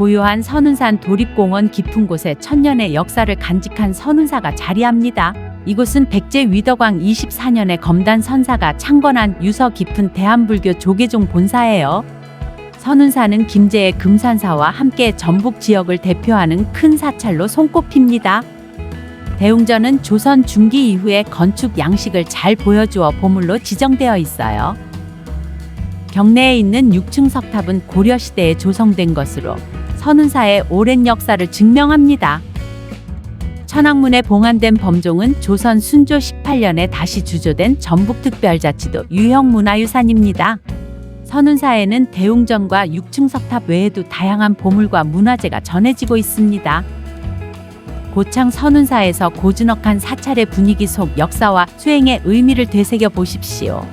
고요한 선운산 도립공원 깊은 곳에 천년의 역사를 간직한 선운사가 자리합니다. 이곳은 백제 위덕왕 24년에 검단 선사가 창건한 유서 깊은 대한불교 조계종 본사예요. 선운사는 김제의 금산사와 함께 전북 지역을 대표하는 큰 사찰로 손꼽힙니다. 대웅전은 조선 중기 이후의 건축 양식을 잘 보여주어 보물로 지정되어 있어요. 경내에 있는 6층 석탑은 고려시대에 조성된 것으로 선운사의 오랜 역사를 증명합니다. 천왕문에 봉안된 범종은 조선 순조 18년에 다시 주조된 전북특별자치도 유형문화유산입니다. 선운사에는 대웅전과 6층 석탑 외에도 다양한 보물과 문화재가 전해지고 있습니다. 고창 선운사에서 고즈넉한 사찰의 분위기 속 역사와 수행의 의미를 되새겨 보십시오.